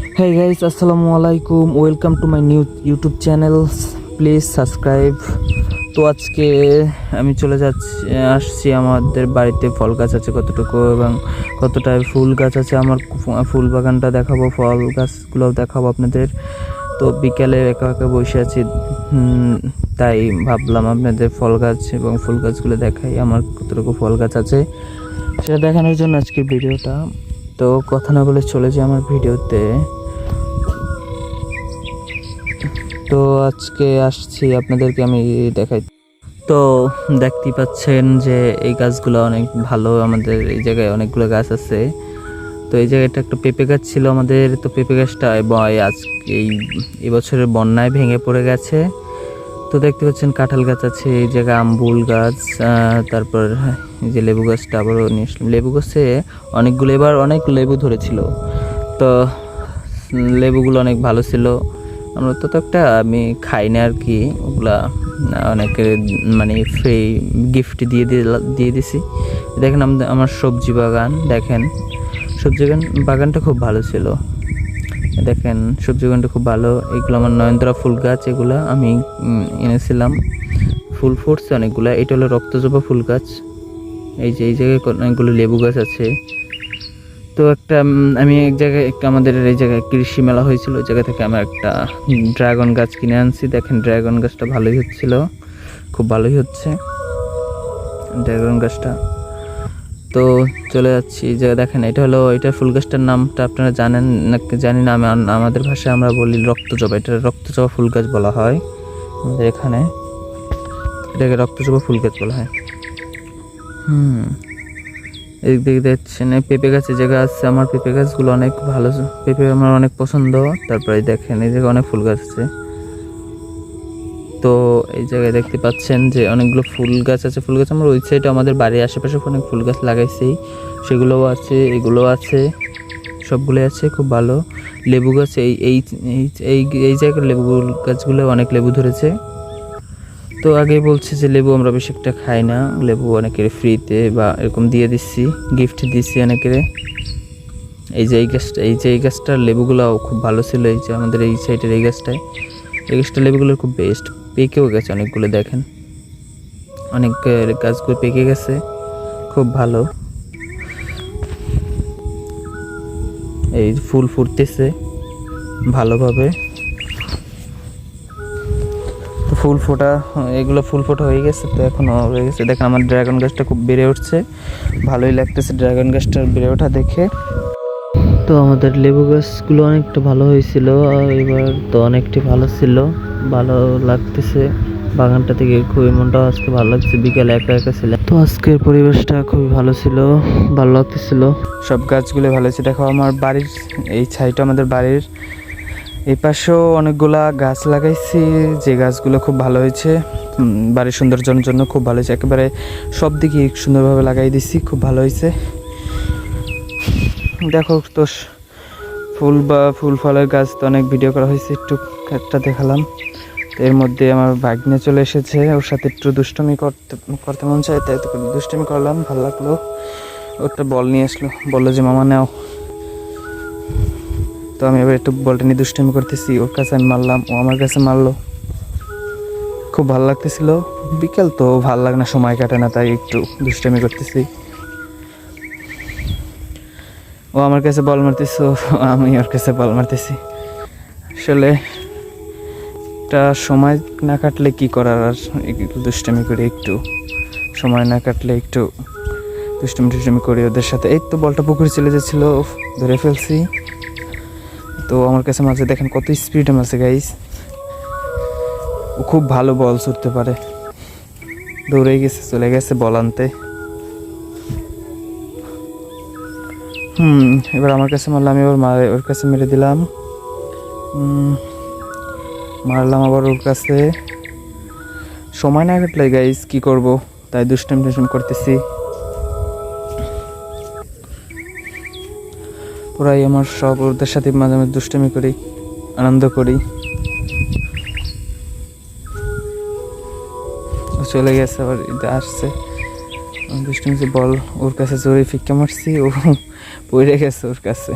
Hey guys, আসসালামু আলাইকুম welcome to my new YouTube channel please subscribe তো আজকে আমি চলে যাচ্ছি আসছি আমাদের বাড়িতে। ফল গাছ আছে কতটুকু এবং কতটা ফুল গাছ আছে আমার ফুল বাগানটা দেখাবো ফল গাছগুলো দেখাবো আপনাদের। তো বিকালে একা একা বসে আছি তাই ভাবলাম আপনাদের ফল গাছ এবং ফুল গাছগুলো দেখাই আমার কতটুকু ফল গাছ আছে। সেটা দেখানোর জন্য আজকের ভিডিওটা। তো কথা না বলে চলে যাই আমার ভিডিওতে। তো আজকে আসছি আপনাদেরকে আমি দেখাই। তো দেখতেই পাচ্ছেন যে এই গাছগুলো অনেক ভালো, আমাদের এই জায়গায় অনেকগুলো গাছ আছে। তো এই জায়গাটা একটা পেঁপে গাছ ছিল আমাদের। তো পেঁপে গাছটা এবং এই এবছরের বন্যায় ভেঙে পড়ে গেছে। তো দেখতে পাচ্ছেন কাঁঠাল গাছ আছে, এই জায়গায় আম্বুল গাছ তারপর এই যে লেবু গাছটা আবারও নিয়ে আসলাম। লেবু গাছে অনেকগুলো, এবার অনেক লেবু ধরেছিল। তো, লেবুগুলো অনেক ভালো ছিল। আমরা তো একটা, আমি খাই না আর কি, ওগুলা অনেকে মানে ফ্রি গিফট দিয়ে দিয়ে দিছি। দেখেন আমার সবজি বাগান, দেখেন। সবজি বাগান, বাগানটা খুব ভালো ছিল। দেখেন, সবজি বাগানটা খুব ভালো। এগুলো আমার নয়নতরা ফুল গাছ, এগুলো আমি এনেছিলাম। ফুল ফুটছে অনেকগুলো। এটা হলো রক্তজবা ফুল গাছ। এই যে, এই জায়গায় অনেকগুলো লেবু গাছ আছে। তো একটা আমি এক জায়গায় একটা, আমাদের এই জায়গায় কৃষি মেলা হয়েছিল, ওই জায়গা থেকে আমার একটা ড্রাগন গাছ কিনে আনছি। দেখেন, ড্রাগন গাছটা ভালোই হচ্ছিল, খুব ভালোই হচ্ছে। ড্রাগন গাছটা। তো চলে যাচ্ছি যে দেখেন, এটা হলো, এটা ফুল গাছটার নামটা আপনারা জানেন নাকি জানি না আমাদের ভাষায় আমরা বলি রক্তজবা এটা রক্তজবা ফুল গাছ বলা হয় আমাদের এখানে। এটাকে রক্তজবা ফুল গাছ বলা হয়। হুম। এদিক দিকে দেখছেন পেঁপে গাছের জায়গা আছে, আমার পেঁপে গাছগুলো অনেক ভালো, পেঁপে আমার অনেক পছন্দ। তারপরে দেখেন, এই জায়গায় অনেক ফুল গাছ আছে। তো এই জায়গায় দেখতে পাচ্ছেন যে অনেকগুলো ফুল গাছ আছে, ফুল গাছ আমার ওই সাইডে আমাদের বাড়ির আশেপাশে অনেক ফুল গাছ লাগাইছি। সেগুলোও আছে, এগুলোও আছে, সবগুলোই আছে, খুব ভালো। লেবু গাছ এই- এই এই জায়গার লেবু গাছগুলো অনেক লেবু ধরেছে। তো আগে বলছে যে লেবু আমরা বেশি একটা খাই না। লেবু অনেকের ফ্রিতে বা এরকম দিয়ে দিচ্ছি গিফট দিচ্ছি অনেকের। এই যে এই গাছটা এই যে এই গাছটার লেবুগুলো খুব ভালো ছিল, এই যে আমাদের এই সাইডের এই গাছটায়। এই গাছটার লেবুগুলো খুব বেস্ট পেকেও গেছে অনেকগুলো, দেখেন। অনেক গাছগুলো পেকে গেছে। খুব ভালো। এই ফুল ফুটতেছে ভালোভাবে। ফুল ফোটা এগুলো ফুল ফোটা হয়ে গেছে তো এখনও হয়ে গেছে। দেখেন আমার ড্রাগন গাছটা খুব বেড়ে উঠছে ভালোই লাগতেছে ড্রাগন গাছটার বেড়ে ওঠা দেখে। তো আমাদের লেবু গাছগুলো অনেকটা ভালো হয়েছিল আর এবার তো অনেকটি ভালো ছিল ভালো লাগতেছে। বাগানটা থেকে খুবই মনটা আজকে ভালো লাগছে বিকেলে একা একা ছিল তো আজকের পরিবেশটা খুবই ভালো ছিল ভালো লাগতেছিল। সব গাছগুলো ভালো ছিল দেখো আমার বাড়ির এই ছাইটা আমাদের বাড়ির এই পাশেও অনেকগুলা গাছ লাগাইছি। যে গাছগুলো খুব ভালো হয়েছে বাড়ির সৌন্দর্যের জন্য খুব ভালো হয়েছে। একেবারে সব দিকে সুন্দরভাবে লাগাই দিছি, খুব ভালো হয়েছে। দেখো তো ফুল বা ফুল ফলের গাছ তো অনেক ভিডিও করা হয়েছে, একটু একটা দেখালাম। এর মধ্যে আমার ভাগ্নে চলে এসেছে, ওর সাথে একটু দুষ্টমি করতে করতে মন চায়, তাই দুষ্টমি করলাম, ভালো লাগল। ওটা বল নিয়ে আসলো, বলল যে, মামা, নাও। তো আমি এবার একটু বলটা নিয়ে দুষ্টমি করতেছি। ওর কাছে আমি মারলাম, ও আমার কাছে মারলো। খুব ভালো লাগতেছিল। বিকেল তো ভালো লাগে না, সময় কাটে না, তাই একটু দুষ্টমি করতেছি। ও আমার কাছে বল মারতেছ আমি ওর কাছে বল মারতেছি। আসলে একটা সময় না কাটলে কি করার? আর একটু দুষ্টমি করি, একটু সময় না কাটলে একটু দুষ্টমি টুষ্টমি করি ওদের সাথে। এই তো বলটা পুকুরে চলে যাচ্ছিল, ধরে ফেলছি। তো আমার কাছে মাঝে দেখেন কত স্পিডে মাছে গাইস ও খুব ভালো বল ছুটতে পারে। দৌড়ে গেছে, চলে গেছে বল আনতে। হুম, এবার আমার কাছে মারলাম, এবার মারে, ওর কাছে মেরে দিলাম। মারলাম আবার ওর কাছে। সময় না কাটলে গাইস কি করব? তাই দুষ্টাম টুষ্টাম করতেছি। ওরাই আমার সব ওদের সাথে মাঝে মাঝে দুষ্টামি করি, আনন্দ করি। চলে গেছে, আবার আসছে। আমি বল, ওর কাছে জোরে ফিক্কা মারছি, ও পড়ে গেছে ওর কাছে।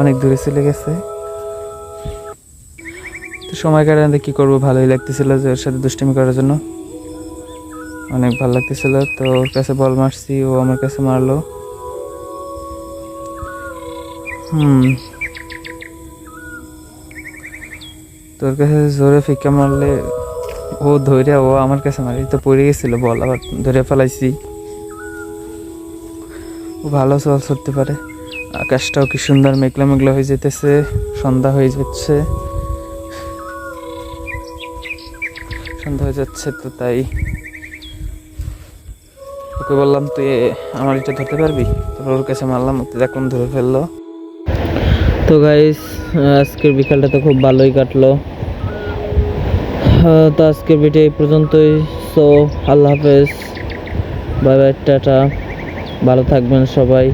অনেক দূরে চলে গেছে। তো সময় কাটাতে কী করব? ভালোই লাগতেছিল যে ওর সাথে দুষ্টামি করার জন্য। অনেক ভালো লাগতেছিল, তো ওর কাছে বল মারছি, ও আমার কাছে মারলো। হুম। তোর কাছে জোরে ফিকা মারলে ও ধরে ও আমার কাছে মারি তো পড়ে গেছিল বল, আবার ধরে ফেলাইছি। ও ভালো চল ছুটতে পারে। আকাশটাও কি সুন্দর মেঘলা মেঘলা হয়ে যেতেছে, সন্ধ্যা হয়ে যাচ্ছে। সন্ধ্যা হয়ে যাচ্ছে তো তাই। ওকে বললাম, তুই আমার এটা ধরতে পারবি? তারপর ওর কাছে মারলাম ওকে দেখলাম ধরে ফেলল। তো গাইস আজকের বিকালটা তো খুব ভালোই কাটলো। তো আজকের ভিডিও এই পর্যন্তই। সো আল্লাহ হাফেজ। Bye bye tata. ভালো থাকবেন সবাই।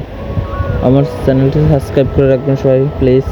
আমার চ্যানেলটি সাবস্ক্রাইব করে রাখবেন সবাই প্লিজ